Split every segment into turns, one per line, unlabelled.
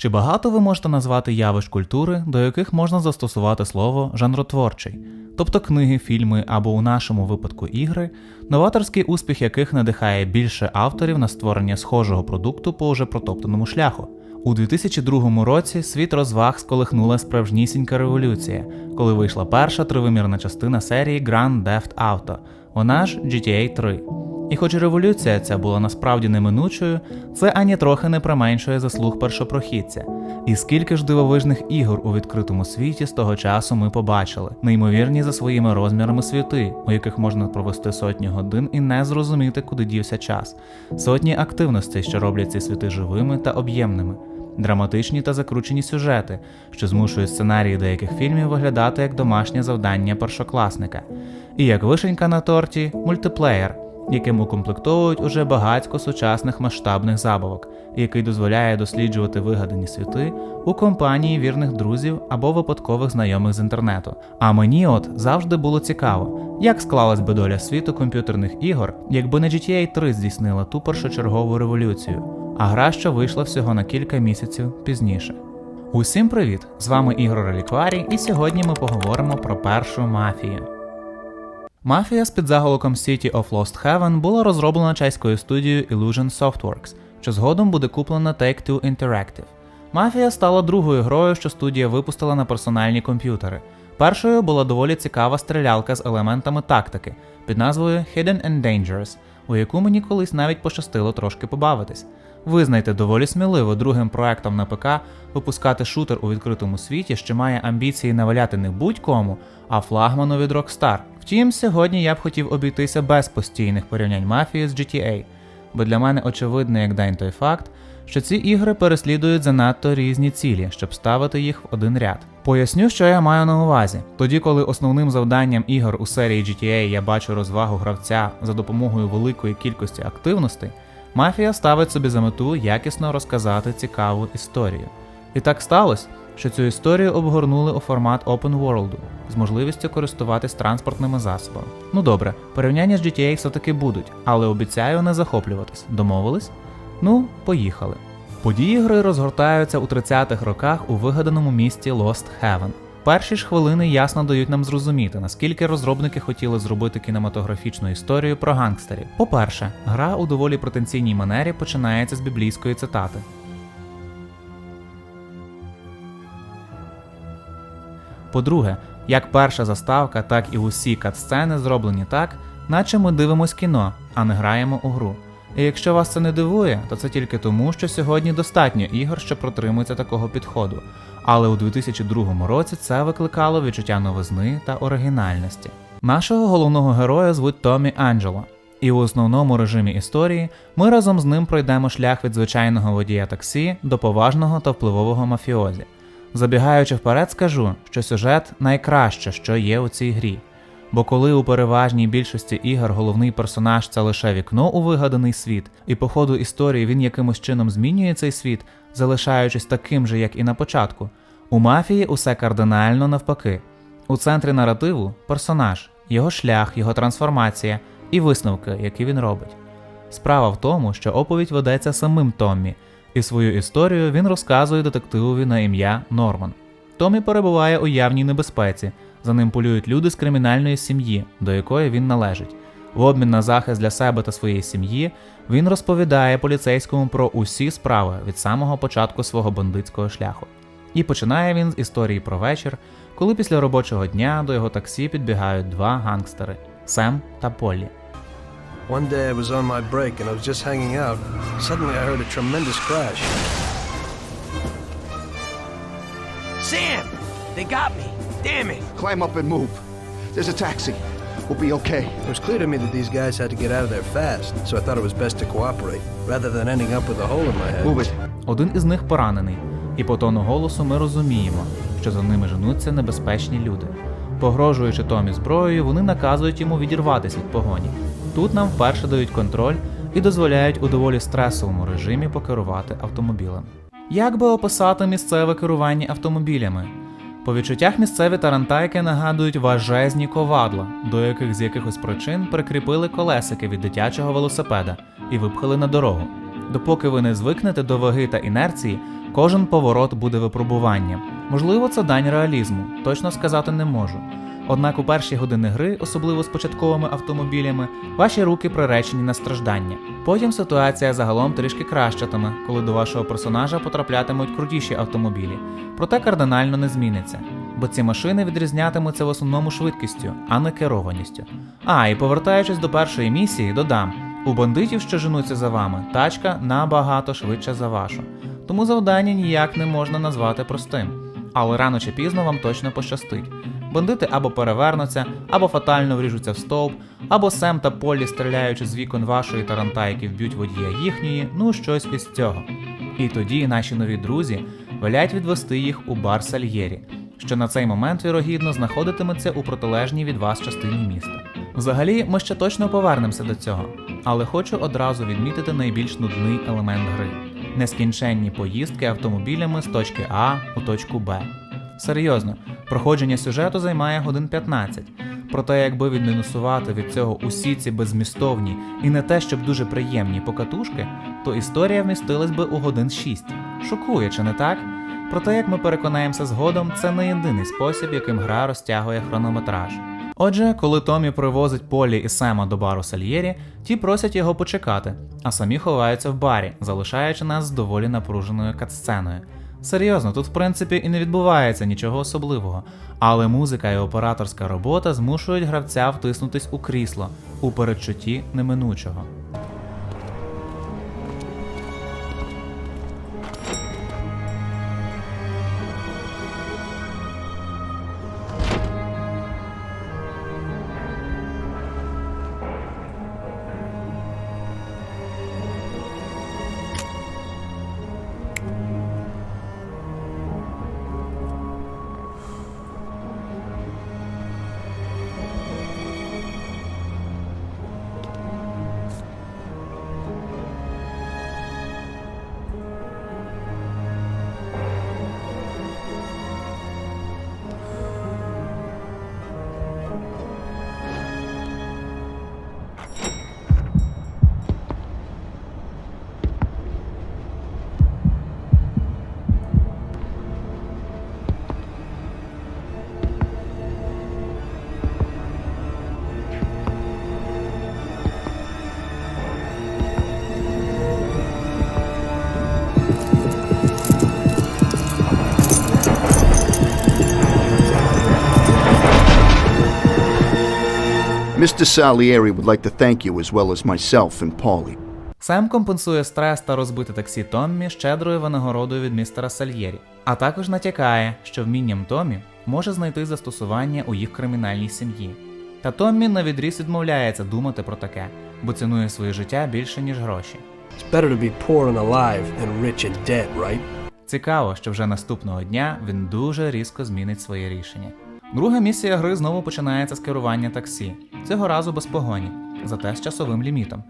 Чи багато ви можете назвати явищ культури, до яких можна застосувати слово жанротворчий, тобто книги, фільми або у нашому випадку ігри, новаторський успіх яких надихає більше авторів на створення схожого продукту по уже протоптаному шляху? У 2002 році світ розваг сколихнула справжнісінька революція, коли вийшла перша тривимірна частина серії Grand Theft Auto, вона ж GTA 3. І хоч революція ця була насправді неминучою, це ані трохи не применшує заслуг першопрохідця. І скільки ж дивовижних ігор у відкритому світі з того часу ми побачили, неймовірні за своїми розмірами світи, у яких можна провести сотні годин і не зрозуміти, куди дівся час, сотні активностей, що роблять ці світи живими та об'ємними. Драматичні та закручені сюжети, що змушують сценарії деяких фільмів виглядати як домашнє завдання першокласника, і як вишенька на торті мультиплеєр, яким укомплектовують уже багатько сучасних масштабних забавок, який дозволяє досліджувати вигадані світи у компанії вірних друзів або випадкових знайомих з інтернету. А мені от завжди було цікаво, як склалась би доля світу комп'ютерних ігор, якби не GTA 3 здійснила ту першочергову революцію, а гра, що вийшла всього на кілька місяців пізніше. Усім привіт! З вами Ігор Релікварій, і сьогодні ми поговоримо про першу мафію. Мафія з підзаголовком City of Lost Heaven була розроблена чеською студією Illusion Softworks, що згодом буде куплена Take-Two Interactive. Мафія стала другою грою, що студія випустила на персональні комп'ютери. Першою була доволі цікава стрілялка з елементами тактики під назвою Hidden and Dangerous, у яку мені колись навіть пощастило трошки побавитись. Визнайте доволі сміливо другим проектом на ПК випускати шутер у відкритому світі, що має амбіції наваляти не будь-кому, а флагману від Rockstar. Втім, сьогодні я б хотів обійтися без постійних порівнянь мафії з GTA, бо для мене очевидно, як день той факт, що ці ігри переслідують занадто різні цілі, щоб ставити їх в один ряд. Поясню, що я маю на увазі. Тоді, коли основним завданням ігор у серії GTA я бачу розвагу гравця за допомогою великої кількості активностей, мафія ставить собі за мету якісно розказати цікаву історію. І так сталося, що цю історію обгорнули у формат Open World з можливістю користуватись транспортними засобами. Ну добре, порівняння з GTA все-таки будуть, але обіцяю не захоплюватись. Домовились? Ну, поїхали. Події гри розгортаються у 30-х роках у вигаданому місті Lost Heaven. Перші ж хвилини ясно дають нам зрозуміти, наскільки розробники хотіли зробити кінематографічну історію про гангстерів. По-перше, гра у доволі потенційній манері починається з біблійської цитати. По-друге, як перша заставка, так і усі катсцени зроблені так, наче ми дивимось кіно, а не граємо у гру. І якщо вас це не дивує, то це тільки тому, що сьогодні достатньо ігор, що протримуються такого підходу. Але у 2002 році це викликало відчуття новизни та оригінальності. Нашого головного героя звуть Томі Анджело, і у основному режимі історії ми разом з ним пройдемо шлях від звичайного водія таксі до поважного та впливового мафіозі. Забігаючи вперед, скажу, що сюжет найкраще, що є у цій грі. Бо коли у переважній більшості ігор головний персонаж це лише вікно у вигаданий світ, і по ходу історії він якимось чином змінює цей світ, залишаючись таким же, як і на початку, у мафії усе кардинально навпаки. У центрі наративу персонаж, його шлях, його трансформація і висновки, які він робить. Справа в тому, що оповідь ведеться самим Томмі, і свою історію він розказує детективові на ім'я Норман. Томмі перебуває у явній небезпеці. За ним полюють люди з кримінальної сім'ї, до якої він належить. В обмін на захист для себе та своєї сім'ї він розповідає поліцейському про усі справи від самого початку свого бандитського шляху. І починає він з історії про вечір, коли після робочого дня до його таксі підбігають два гангстери Сем та Полі.
One day I was on my break and I was just hanging out. Suddenly I heard a tremendous crash.
Sam! They got me! Damn it!
Climb up and move. There's a taxi. We'll be okay.
It was clear to me that these guys had to get out of there fast, so I thought it was best to cooperate, rather than ending up with a hole in my head.
Move it.
Один із них поранений, і по тону голосу ми розуміємо, що за ними женуться небезпечні люди. Погрожуючи Томі зброєю, вони наказують йому відірватися від погоні. Тут нам вперше дають контроль і дозволяють у доволі стресовому режимі покерувати автомобілем. Як би описати місцеве керування автомобілями? По відчуттях місцеві тарантайки нагадують важезні ковадла, до яких з якихось причин прикріпили колесики від дитячого велосипеда і випхали на дорогу. Допоки ви не звикнете до ваги та інерції, кожен поворот буде випробуванням. Можливо, це дань реалізму, точно сказати не можу. Однак у перші години гри, особливо з початковими автомобілями, ваші руки приречені на страждання. Потім ситуація загалом трішки кращатиме, коли до вашого персонажа потраплятимуть крутіші автомобілі. Проте кардинально не зміниться, бо ці машини відрізнятимуться в основному швидкістю, а не керованістю. А, і повертаючись до першої місії, додам: у бандитів, що женуться за вами, тачка набагато швидша за вашу. Тому завдання ніяк не можна назвати простим. Але рано чи пізно вам точно пощастить. Бандити або перевернуться, або фатально вріжуться в стовп, або Сем та Полі, стріляючи з вікон вашої тарантайки, вб'ють водія їхньої, ну щось із цього. І тоді наші нові друзі велять відвести їх у бар Сальєрі, що на цей момент вірогідно знаходитиметься у протилежній від вас частині міста. Взагалі, ми ще точно повернемося до цього, але хочу одразу відмітити найбільш нудний елемент гри нескінченні поїздки автомобілями з точки А у точку Б. Серйозно, проходження сюжету займає годин 15. Проте, якби відмінусувати від цього усі ці беззмістовні і не те, щоб дуже приємні покатушки, то історія вмістилась би у годин 6. Шокує, чи не так? Проте, як ми переконаємося згодом, це не єдиний спосіб, яким гра розтягує хронометраж. Отже, коли Томі привозить Полі і Сема до бару Сальєрі, ті просять його почекати, а самі ховаються в барі, залишаючи нас з доволі напруженою катсценою. Серйозно, тут в принципі і не відбувається нічого особливого, але музика і операторська робота змушують гравця втиснутись у крісло у передчутті неминучого.
Mr. Salieri would like to thank you as well as myself and Paulie.
Сем компенсує стрес та розбите таксі Томмі щедрою винагородою від містера Сальєрі, а також натякає, що вмінням Томі може знайти застосування у їх кримінальній сім'ї. Та Томмі на відріз відмовляється думати про таке, бо цінує своє життя більше, ніж гроші.
It's better to be poor and alive than rich and dead, right?
Цікаво, що вже наступного дня він дуже різко змінить своє рішення. Друга місія гри знову починається з керування таксі, цього разу без погоні, зате з часовим лімітом.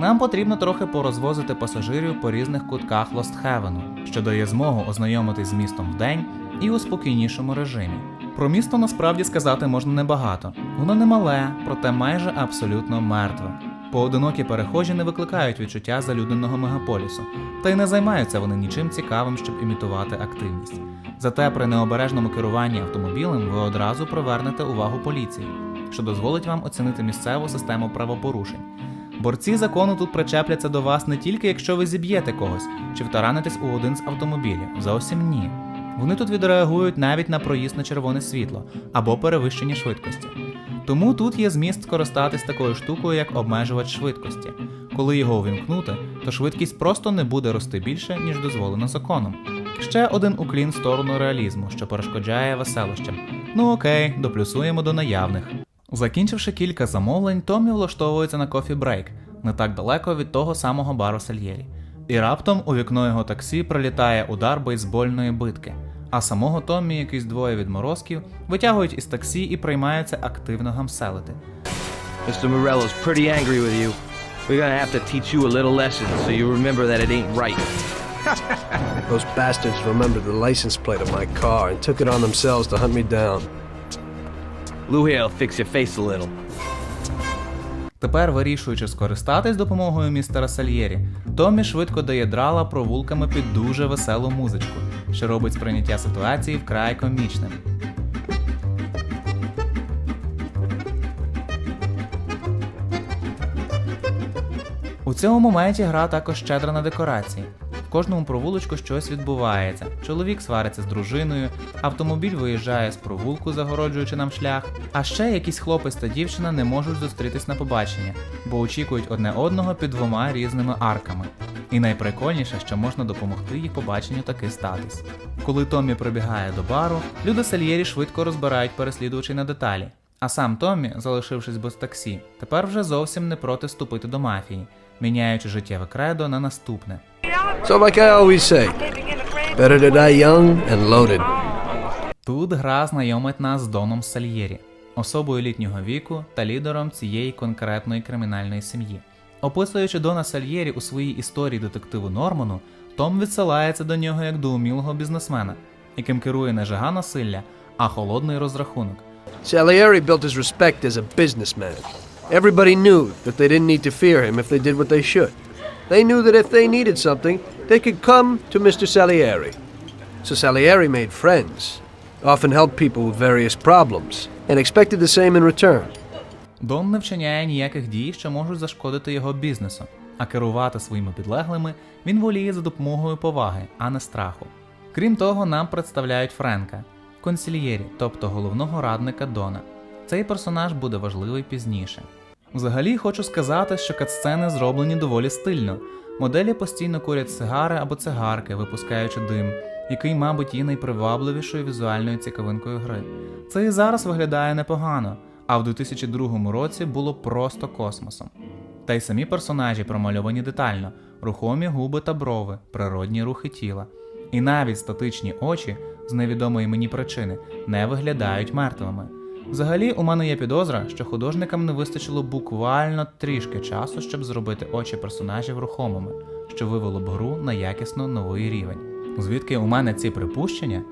Нам потрібно трохи порозвозити пасажирів по різних кутках Лостхевену, що дає змогу ознайомитись з містом вдень і у спокійнішому режимі. Про місто насправді сказати можна небагато. Воно не мале, проте майже абсолютно мертве. Поодинокі перехожі не викликають відчуття залюдненого мегаполісу, та й не займаються вони нічим цікавим, щоб імітувати активність. Зате при необережному керуванні автомобілем ви одразу привернете увагу поліції, що дозволить вам оцінити місцеву систему правопорушень. Борці закону тут причепляться до вас не тільки якщо ви зіб'єте когось чи втаранитесь у один з автомобілів. Зовсім ні. Вони тут відреагують навіть на проїзд на червоне світло або перевищення швидкості. Тому тут є зміст скористатись такою штукою, як обмежувач швидкості. Коли його увімкнути, то швидкість просто не буде рости більше, ніж дозволено законом. Ще один уклін в сторону реалізму, що перешкоджає веселощам. Ну окей, доплюсуємо до наявних. Закінчивши кілька замовлень, Томі влаштовується на кофі брейк, не так далеко від того самого бару Сальєрі. І раптом у вікно його таксі прилітає удар бейсбольної битки. А самого Томмі якісь двоє відморозків витягують із таксі і приймаються активно гамселити.
Mr. Morello's pretty angry with you. We're gonna have to teach you a little lesson so you remember that it ain't right.
Those bastards remembered the license plate of my car and took it on themselves to hunt me down.
Lou here'll fix your face a little.
Тепер, вирішуючи скористатись допомогою містера Сальєрі, Томмі швидко дає драла провулками під дуже веселу музичку, що робить сприйняття ситуації вкрай комічним. У цьому моменті гра також щедра на декорації. В кожному провулочку щось відбувається. Чоловік свариться з дружиною, автомобіль виїжджає з провулку, загороджуючи нам шлях. А ще якийсь хлопець та дівчина не можуть зустрітись на побачення, бо очікують одне одного під двома різними арками. І найприкольніше, що можна допомогти їх побаченню таки статись. Коли Томмі прибігає до бару, люди Сальєрі швидко розбирають переслідувачі на деталі. А сам Томмі, залишившись без таксі, тепер вже зовсім не проти вступити до мафії, міняючи життєве кредо на наступне.
So, like I always say, better to die young and loaded.
Тут гра знайомить нас з Доном Сальєрі, особою літнього віку та лідером цієї конкретної кримінальної сім'ї. Описуючи Дона Сальєрі у своїй історії детективу Норману, Том відсилається до нього як до умілого бізнесмена, яким керує не жага насилля, а холодний розрахунок.
Salieri built his respect as a businessman. Everybody knew that they didn't need to fear him if they did what they should. They knew that if they needed something, they could come to Mr. Salieri. So Salieri made friends, often helped people with various problems, and expected the same in return.
Дон не вчиняє ніяких дій, що можуть зашкодити його бізнесу, а керувати своїми підлеглими він воліє за допомогою поваги, а не страху. Крім того, нам представляють Френка, консільєрі, тобто головного радника Дона. Цей персонаж буде важливий пізніше. Взагалі хочу сказати, що катсцени зроблені доволі стильно. Моделі постійно курять сигари або цигарки, випускаючи дим, який, мабуть, є найпривабливішою візуальною цікавинкою гри. Це і зараз виглядає непогано, а в 2002 році було просто космосом. Та й самі персонажі промальовані детально, рухомі губи та брови, природні рухи тіла. І навіть статичні очі з невідомої мені причини не виглядають мертвими. Взагалі, у мене є підозра, що художникам не вистачило буквально трішки часу, щоб зробити очі персонажів рухомими, що вивело б гру на якісно новий рівень. Звідки у мене ці припущення?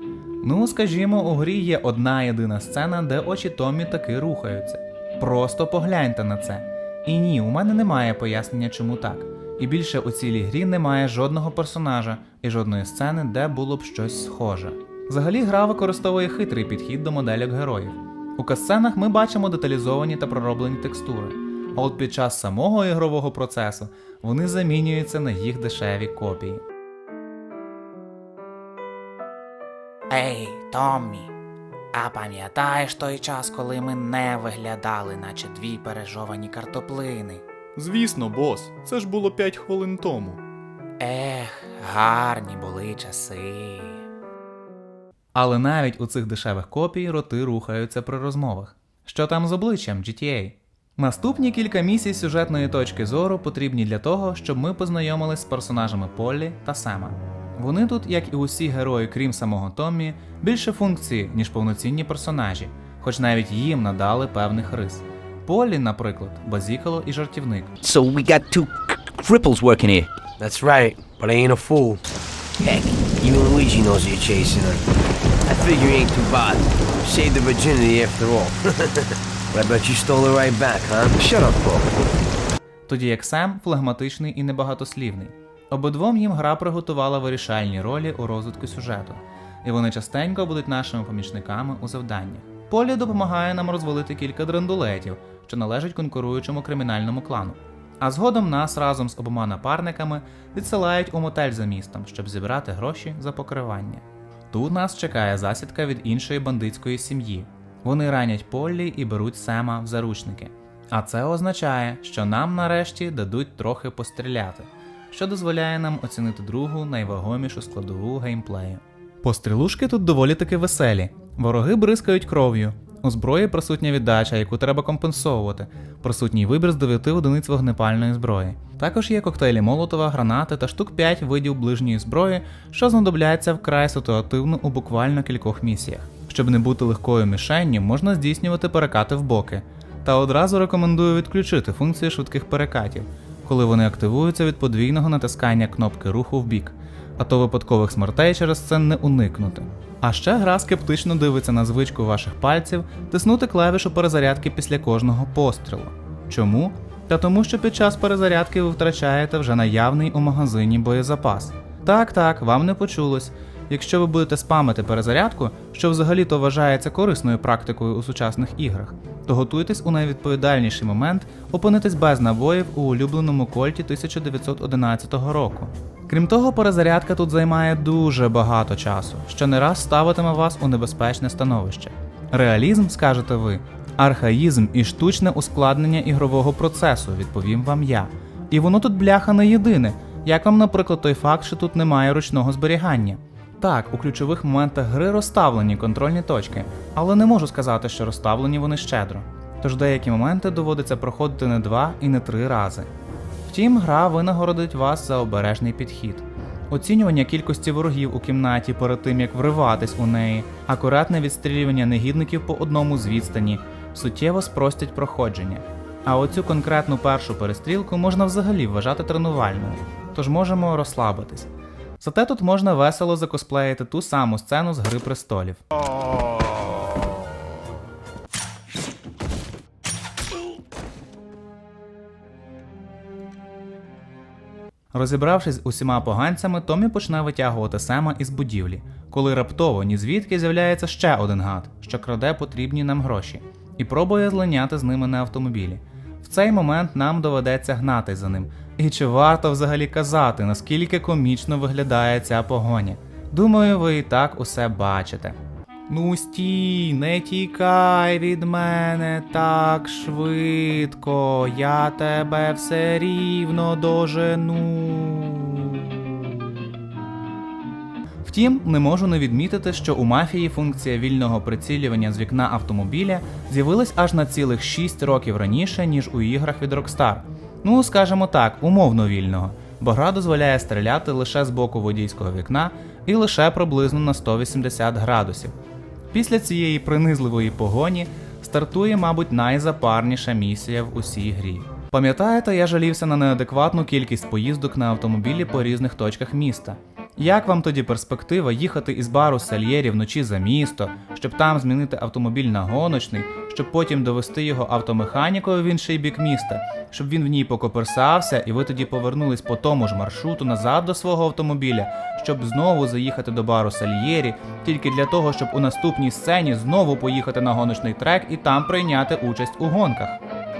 Ну, скажімо, у грі є одна єдина сцена, де очі Томмі таки рухаються. Просто погляньте на це. І ні, у мене немає пояснення, чому так. І більше у цілій грі немає жодного персонажа і жодної сцени, де було б щось схоже. Взагалі, гра використовує хитрий підхід до модельок героїв. У касценах ми бачимо деталізовані та пророблені текстури, а от під час самого ігрового процесу вони замінюються на їх дешеві копії. Ей, Томмі, а пам'ятаєш той час, коли ми не виглядали, наче дві пережовані картоплини?
Звісно, бос, це ж було 5 хвилин тому.
Ех, гарні були часи. Але навіть у цих дешевих копій роти рухаються при розмовах. Що там з обличчям GTA? Наступні кілька місій сюжетної точки зору потрібні для того, щоб ми познайомились з персонажами Поллі та Сема. Вони тут, як і усі герої, крім самого Томмі, більше функції, ніж повноцінні персонажі, хоч навіть їм надали певних рис. Поллі, наприклад, базікало і жартівник.
So we got two cripples working here.
That's right, but I ain't a fool.
Heck, even Luigi knows you're chasing her. I figure you ain't too bothered. Saved the virginity after all. but I bet you stole her right back, huh?
Shut up, Paul.
тоді як Сем флегматичний і небагатослівний. Обидвом їм гра приготувала вирішальні ролі у розвитку сюжету, і вони частенько будуть нашими помічниками у завданнях. Полі допомагає нам розвалити кілька драндулетів, що належать конкуруючому кримінальному клану. А згодом нас разом з обома напарниками відсилають у мотель за містом, щоб зібрати гроші за покривання. Тут нас чекає засідка від іншої бандитської сім'ї. Вони ранять Поллі і беруть Сема в заручники. А це означає, що нам нарешті дадуть трохи постріляти, що дозволяє нам оцінити другу найвагомішу складову геймплею. Пострілушки тут доволі таки веселі. Вороги бризкають кров'ю. У зброї присутня віддача, яку треба компенсовувати. Присутній вибір з 9 одиниць вогнепальної зброї. Також є коктейлі Молотова, гранати та штук 5 видів ближньої зброї, що знадобляться вкрай ситуативно у буквально кількох місіях. Щоб не бути легкою мішенню, можна здійснювати перекати в боки. Та одразу рекомендую відключити функцію швидких перекатів, коли вони активуються від подвійного натискання кнопки руху в бік, а то випадкових смертей через це не уникнути. А ще гра скептично дивиться на звичку ваших пальців тиснути клавішу перезарядки після кожного пострілу. Чому? Та тому, що під час перезарядки ви втрачаєте вже наявний у магазині боєзапас. Так, так, вам не почулось. Якщо ви будете спамити перезарядку, що взагалі-то вважається корисною практикою у сучасних іграх, то готуйтесь у найвідповідальніший момент опинитись без набоїв у улюбленому кольті 1911 року. Крім того, перезарядка тут займає дуже багато часу, що не раз ставитиме вас у небезпечне становище. Реалізм, скажете ви, архаїзм і штучне ускладнення ігрового процесу, відповім вам я. І воно тут бляха не єдине, як вам, наприклад, той факт, що тут немає ручного зберігання. Так, у ключових моментах гри розставлені контрольні точки, але не можу сказати, що розставлені вони щедро. Тож деякі моменти доводиться проходити не два і не три рази. Втім, гра винагородить вас за обережний підхід. Оцінювання кількості ворогів у кімнаті перед тим, як вриватись у неї, акуратне відстрілювання негідників по одному з відстані суттєво спростять проходження. А оцю конкретну першу перестрілку можна взагалі вважати тренувальною, тож можемо розслабитись. Зате тут можна весело закосплеїти ту саму сцену з Гри престолів. Розібравшись з усіма поганцями, Томі почне витягувати Сема із будівлі, коли раптово ні звідки з'являється ще один гад, що краде потрібні нам гроші, і пробує злиняти з ними на автомобілі. В цей момент нам доведеться гнатись за ним. І чи варто взагалі казати, наскільки комічно виглядає ця погоня? Думаю, ви і так усе бачите. Ну стій, не тікай від мене так швидко, я тебе все рівно дожену. Втім, не можу не відмітити, що у мафії функція вільного прицілювання з вікна автомобіля з'явилась аж на цілих 6 років раніше, ніж у іграх від Rockstar. Ну, скажімо так, умовно вільного, бо гра дозволяє стріляти лише з боку водійського вікна і лише приблизно на 180 градусів. Після цієї принизливої погоні стартує, мабуть, найзапарніша місія в усій грі. Пам'ятаєте, я жалівся на неадекватну кількість поїздок на автомобілі по різних точках міста. Як вам тоді перспектива їхати із бару Сальєрі вночі за місто, щоб там змінити автомобіль на гоночний, щоб потім довести його автомеханікою в інший бік міста, щоб він в ній покоперсався, і ви тоді повернулись по тому ж маршруту назад до свого автомобіля, щоб знову заїхати до бару Сальєрі, тільки для того, щоб у наступній сцені знову поїхати на гоночний трек і там прийняти участь у гонках.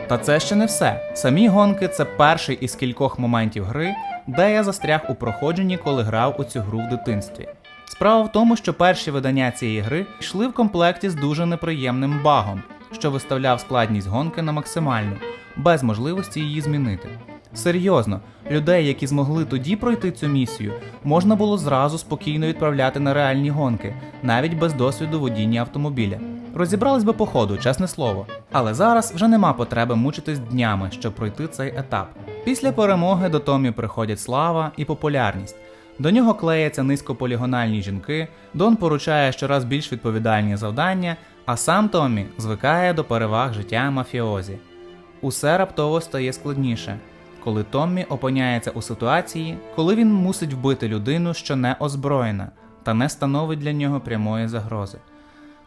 Та це ще не все. Самі гонки це перший із кількох моментів гри, де я застряг у проходженні, коли грав у цю гру в дитинстві. Справа в тому, що перші видання цієї гри йшли в комплекті з дуже неприємним багом, що виставляв складність гонки на максимальну, без можливості її змінити. Серйозно, людей, які змогли тоді пройти цю місію, можна було зразу спокійно відправляти на реальні гонки, навіть без досвіду водіння автомобіля. Розібрались би по ходу, чесне слово. Але зараз вже нема потреби мучитись днями, щоб пройти цей етап. Після перемоги до Томі приходять слава і популярність. До нього клеяться низькополігональні жінки, Дон поручає щораз більш відповідальні завдання, а сам Томі звикає до переваг життя мафіозі. Усе раптово стає складніше, коли Томмі опиняється у ситуації, коли він мусить вбити людину, що не озброєна, та не становить для нього прямої загрози.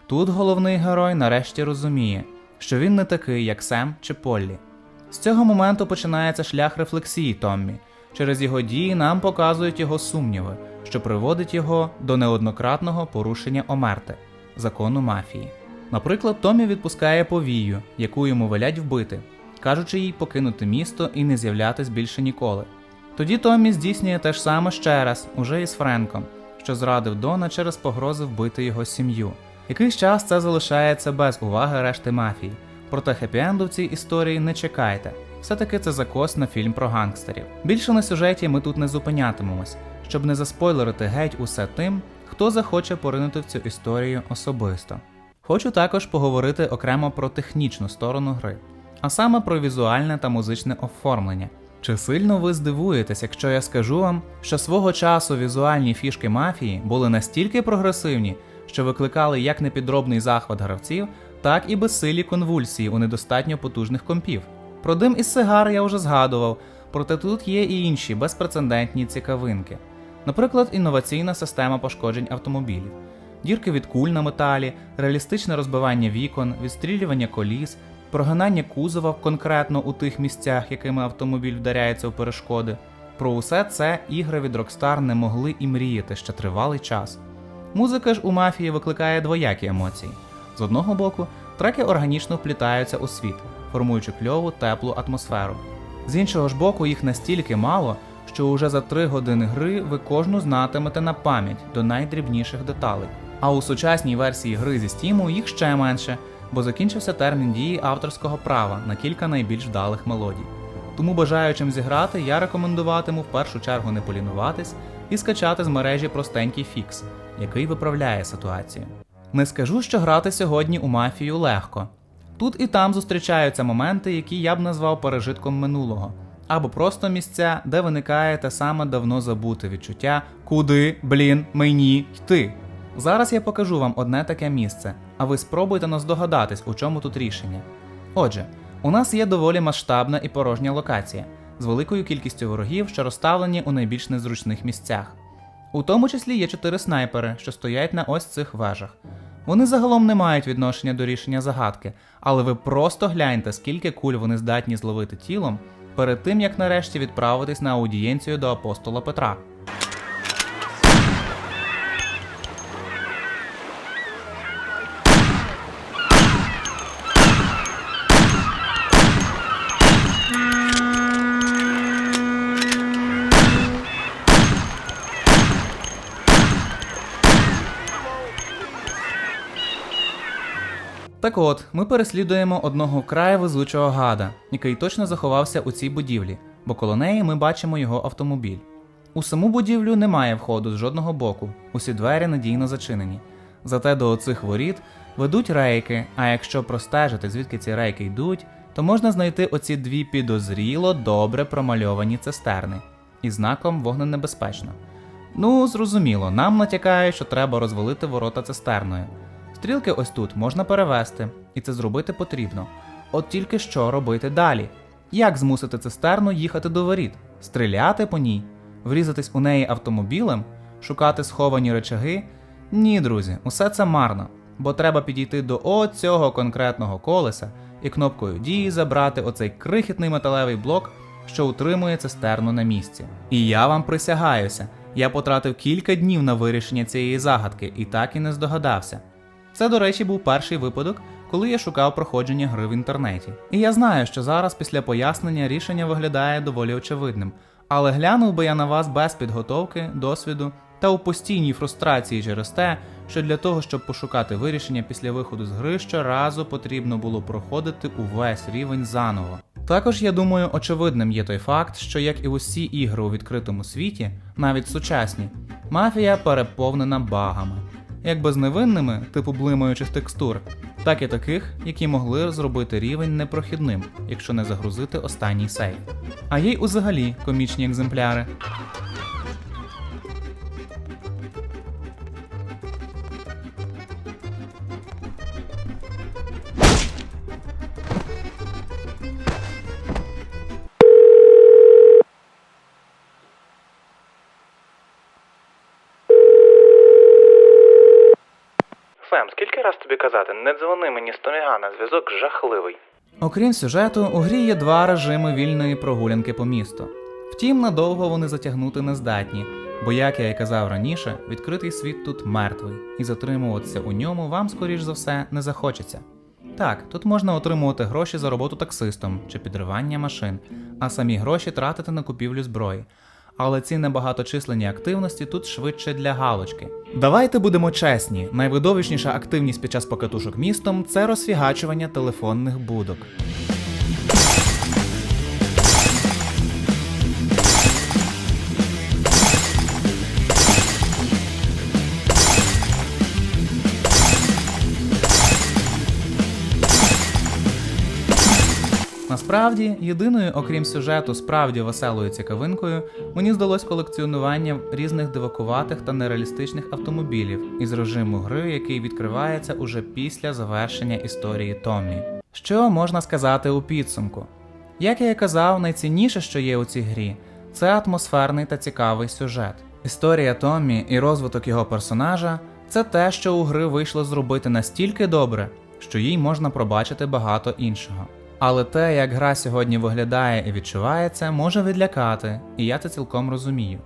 Тут головний герой нарешті розуміє, що він не такий, як Сем чи Поллі. З цього моменту починається шлях рефлексії Томмі. Через його дії нам показують його сумніви, що приводить його до неоднократного порушення омерти закону мафії. Наприклад, Томі відпускає повію, яку йому велять вбити, кажучи їй покинути місто і не з'являтись більше ніколи. Тоді Томмі здійснює те ж саме ще раз, уже із Френком, що зрадив Дона через погрози вбити його сім'ю. Якийсь час це залишається без уваги решти мафії. Проте хеппі-енду в цій історії не чекайте. Все-таки це закос на фільм про гангстерів. Більше на сюжеті ми тут не зупинятимемось, щоб не заспойлерити геть усе тим, хто захоче поринути в цю історію особисто. Хочу також поговорити окремо про технічну сторону гри, а саме про візуальне та музичне оформлення. Чи сильно ви здивуєтесь, якщо я скажу вам, що свого часу візуальні фішки мафії були настільки прогресивні, що викликали як непідробний захват гравців, так і безсилі конвульсії у недостатньо потужних компів. Про дим із сигар я вже згадував, проте тут є і інші безпрецедентні цікавинки. Наприклад, інноваційна система пошкоджень автомобілів, дірки від куль на металі, реалістичне розбивання вікон, відстрілювання коліс, прогинання кузова конкретно у тих місцях, якими автомобіль вдаряється у перешкоди. Про усе це ігри від Rockstar не могли і мріяти ще тривалий час. Музика ж у мафії викликає двоякі емоції. З одного боку, треки органічно вплітаються у світ, формуючи кльову теплу атмосферу. З іншого ж боку, їх настільки мало, що уже за 3 години гри ви кожну знатимете на пам'ять до найдрібніших деталей. А у сучасній версії гри зі Steam їх ще менше, бо закінчився термін дії авторського права на кілька найбільш вдалих мелодій. Тому бажаючим зіграти я рекомендуватиму в першу чергу не полінуватись і скачати з мережі простенький фікс, який виправляє ситуацію. Не скажу, що грати сьогодні у мафію легко. Тут і там зустрічаються моменти, які я б назвав пережитком минулого, або просто місця, де виникає те саме давно забуте відчуття куди, блін, мені йти. Зараз я покажу вам одне таке місце, а ви спробуйте наздогадатись, у чому тут рішення. Отже, у нас є доволі масштабна і порожня локація з великою кількістю ворогів, що розставлені у найбільш незручних місцях. У тому числі є чотири снайпери, що стоять на ось цих вежах. Вони загалом не мають відношення до рішення загадки, але ви просто гляньте, скільки куль вони здатні зловити тілом перед тим, як нарешті відправитись на аудієнцію до апостола Петра. Так от, ми переслідуємо одного вкрай везучого гада, який точно заховався у цій будівлі, бо коло неї ми бачимо його автомобіль. У саму будівлю немає входу з жодного боку, усі двері надійно зачинені. Зате до оцих воріт ведуть рейки, а якщо простежити, звідки ці рейки йдуть, то можна знайти оці дві підозріло добре промальовані цистерни із знаком вогненебезпечно. Ну, зрозуміло, нам натякають, що треба розвалити ворота цистерною. Стрілки ось тут можна перевести, і це зробити потрібно. От тільки що робити далі? Як змусити цистерну їхати до воріт? Стріляти по ній? Врізатись у неї автомобілем? Шукати сховані речаги? Ні, друзі, усе це марно, бо треба підійти до оцього конкретного колеса і кнопкою дії забрати оцей крихітний металевий блок, що утримує цистерну на місці. І я вам присягаюся, я потратив кілька днів на вирішення цієї загадки і так і не здогадався. Це, до речі, був перший випадок, коли я шукав проходження гри в інтернеті. І я знаю, що зараз після пояснення рішення виглядає доволі очевидним, але глянув би я на вас без підготовки, досвіду та у постійній фрустрації через те, що для того, щоб пошукати вирішення після виходу з гри, щоразу потрібно було проходити увесь рівень заново. Також я думаю, очевидним є той факт, що як і усі ігри у відкритому світі, навіть сучасні, мафія переповнена багами як безневинними, типу блимаючих текстур, так і таких, які могли зробити рівень непрохідним, якщо не загрузити останній сейв. А є й узагалі комічні екземпляри.
Фем, скільки раз тобі казати, не дзвони мені з Томігана, зв'язок жахливий.
Окрім сюжету, у грі є два режими вільної прогулянки по місту. Втім, надовго вони затягнути не здатні, бо, як я і казав раніше, відкритий світ тут мертвий, і затримуватися у ньому вам, скоріш за все, не захочеться. Так, тут можна отримувати гроші за роботу таксистом чи підривання машин, а самі гроші тратити на купівлю зброї. Але ці небагаточисленні активності тут швидше для галочки. Давайте будемо чесні: найвидовищніша активність під час покатушок містом це розфігачування телефонних будок. Насправді, єдиною, окрім сюжету, справді веселою цікавинкою, мені здалось колекціонування різних дивакуватих та нереалістичних автомобілів із режиму гри, який відкривається уже після завершення історії Томмі. Що можна сказати у підсумку? Як я і казав, найцінніше, що є у цій грі, це атмосферний та цікавий сюжет. Історія Томмі і розвиток його персонажа це те, що у гри вийшло зробити настільки добре, що їй можна пробачити багато іншого. Але те, як гра сьогодні виглядає і відчувається, може відлякати, і я це цілком розумію.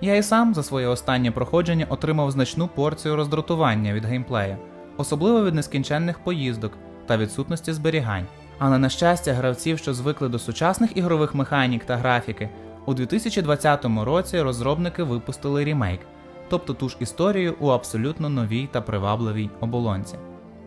Я і сам за своє останнє проходження отримав значну порцію роздратування від геймплею, особливо від нескінченних поїздок та відсутності зберігань. Але на щастя, гравців, що звикли до сучасних ігрових механік та графіки, у 2020 році розробники випустили ремейк, тобто ту ж історію у абсолютно новій та привабливій оболонці.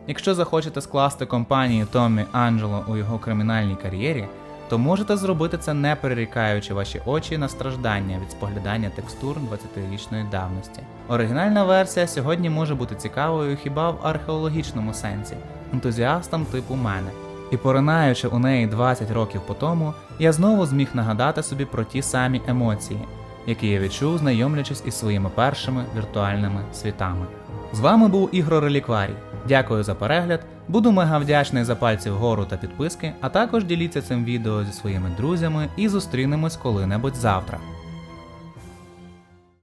Якщо захочете скласти компанію Томмі Анджело у його кримінальній кар'єрі, то можете зробити це не перерікаючи ваші очі на страждання від споглядання текстур 20-річної давності. Оригінальна версія сьогодні може бути цікавою хіба в археологічному сенсі, ентузіастам типу мене. І поринаючи у неї 20 років по тому, я знову зміг нагадати собі про ті самі емоції, які я відчув, знайомлячись із своїми першими віртуальними світами. З вами був Ігро Релікварій. Дякую за перегляд. Буду мега вдячний за пальці вгору та підписки, а також діліться цим відео зі своїми друзями і зустрінемось коли-небудь завтра.